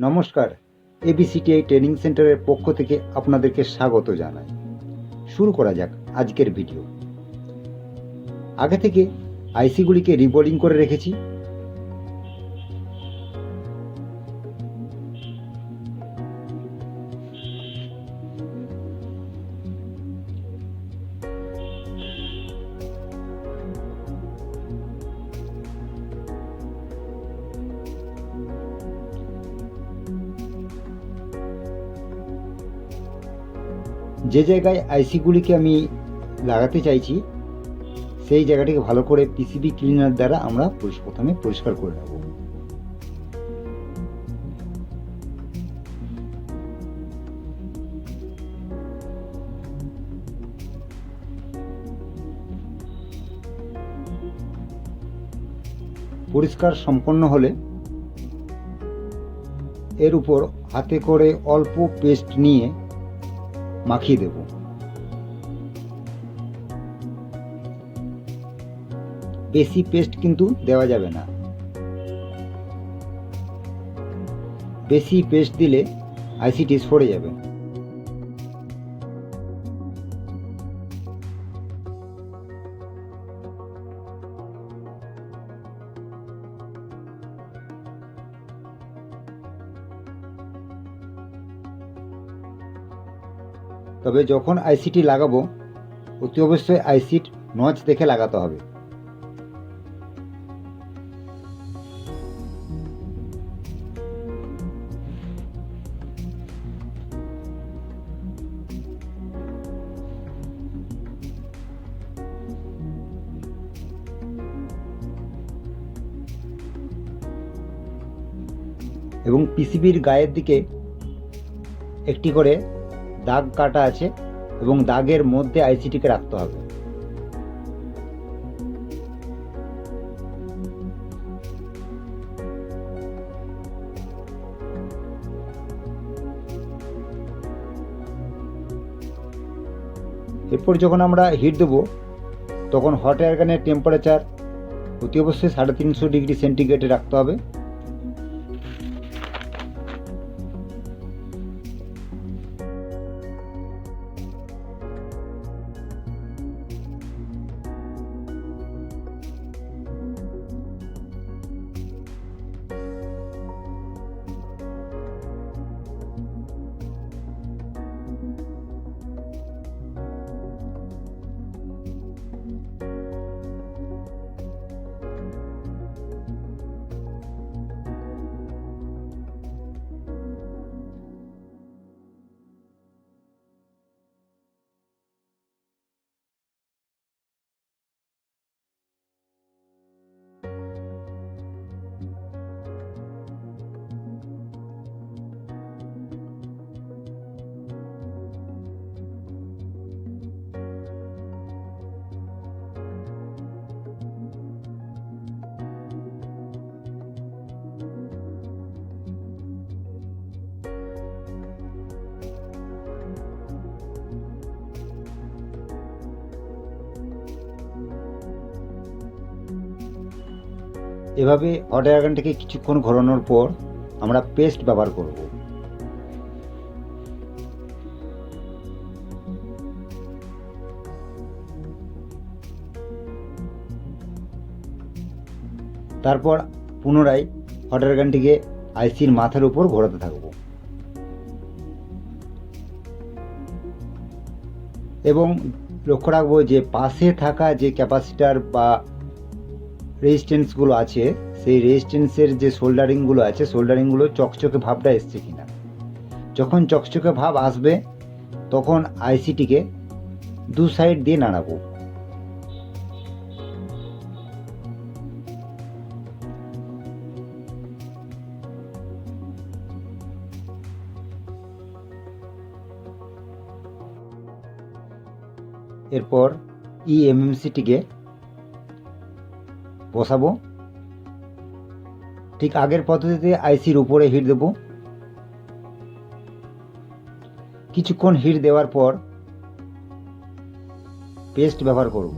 নমস্কার এবিসিটিআই ট্রেনিং সেন্টারের পক্ষ থেকে আপনাদেরকে স্বাগত জানাই। শুরু করা যাক আজকের ভিডিও। আগে থেকে আইসিগুলিকে রিবোলিং করে রেখেছি। যে জায়গায় আইসিগুলিকে আমি লাগাতে চাইছি, সেই জায়গাটিকে ভালো করে পিসিবি ক্লিনার দ্বারা আমরা প্রথমে পরিষ্কার করে নেব। পরিষ্কার সম্পন্ন হলে এর উপর হাতে করে অল্প পেস্ট নিয়ে মাখিয়ে দেব। বেশি পেস্ট কিন্তু দেওয়া যাবে না। বেশি পেস্ট দিলে আইসিটি সরে যাবে। তবে যখন আইসিটি লাগাবো, অতি অবশ্যই আইসিট নচ দেখে লাগাতে হবে। এবং পিসিবির গায়ের দিকে একটি করে দাগ কাটা আছে এবং দাগের মধ্যে আইসিটিকে রাখতে হবে। এরপর যখন আমরা হিট দেবো, তখন হট এয়ার গানের টেম্পারেচার অতি অবশ্যই সাড়ে তিনশো ডিগ্রি সেন্টিগ্রেডে রাখতে হবে। এভাবে এয়ার কিছুক্ষণ ঘোরানোর পর আমরা পেস্ট ব্যবহার করব। তারপর পুনরায় এয়ার গানটিকে আইসির মাথার উপর ঘোরাতে থাকব। এবং লক্ষ্য রাখব যে পাশে থাকা যে ক্যাপাসিটার বা রেজিস্ট্যান্সগুলো আছে, সেই রেজিস্ট্যান্সের যে সোল্ডারিংগুলো আছে সোল্ডারিংগুলো চকচকে ভাবটা এসছে কিনা। যখন চকচকে ভাব আসবে, তখন আইসিটিকে দু সাইড দিয়ে নাড়াবো। এরপর E ইএমএমসিটিকে বসাবো। ঠিক আগের পদ্ধতিতে আইসির উপরে হিট দেব। কিছুক্ষণ হিট দেওয়ার পর পেস্ট ব্যবহার করব।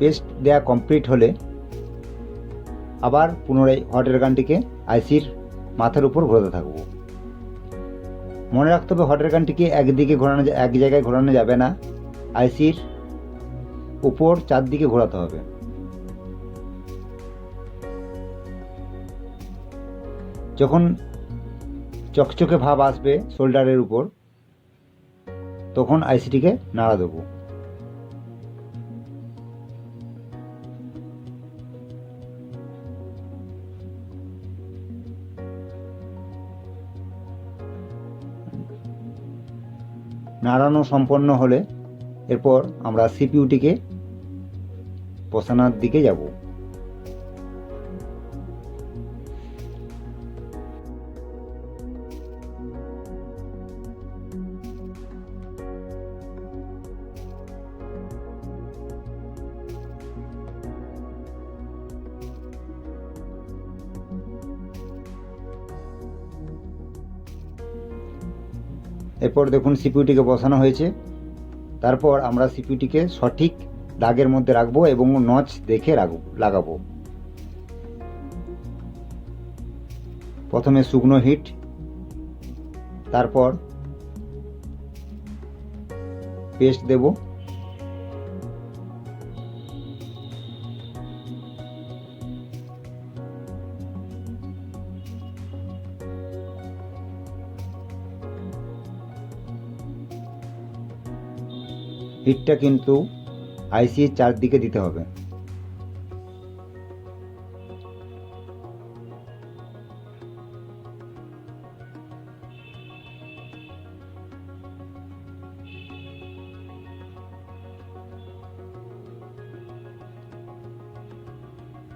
পেস্ট দেওয়া কমপ্লিট হলে আবার পুনরায় হটের গানটিকে আইসির মাথার উপর ঘোরাতে থাকব। মনে রাখতে হবে হটের গানটিকে একদিকে ঘোরানো এক জায়গায় ঘোরানো যাবে না। আইসির উপর চারদিকে ঘোরাতে হবে। যখন চকচকে ভাব আসবে শোল্ডারের উপর, তখন আইসিটিকে নাড়া দেবো। নাড়ানো সম্পন্ন হলে এরপর আমরা সিপিউটিকে বসানোর দিকে যাব। এরপর দেখুন সিপিউটিকে বসানো হয়েছে। তারপর আমরা সিপিউটিকে সঠিক দাগের মধ্যে রাখব এবং নচ দেখে রাখব, লাগাবো। প্রথমে শুকনো হিট, তারপর পেস্ট দেব। হিটটা কিন্তু আইসি চারদিকে দিতে হবে।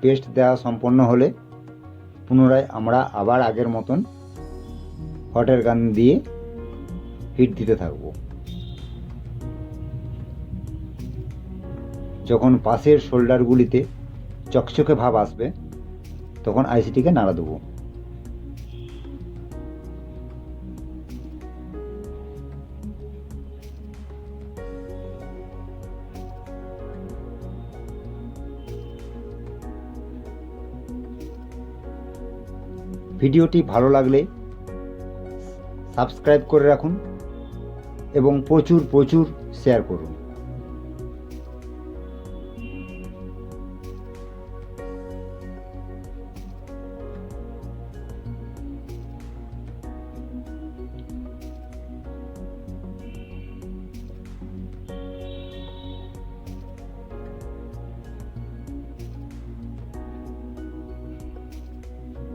পেস্ট দেওয়া সম্পন্ন হলে পুনরায় আমরা আবার আগের মতন হটের গান দিয়ে হিট দিতে থাকব। যখন পাশের শোল্ডারগুলিতে চকচকে ভাব আসবে, তখন আইসিটিকে নাড়া দেবো। ভিডিওটি ভালো লাগলে সাবস্ক্রাইব করে রাখুন এবং প্রচুর প্রচুর শেয়ার করুন।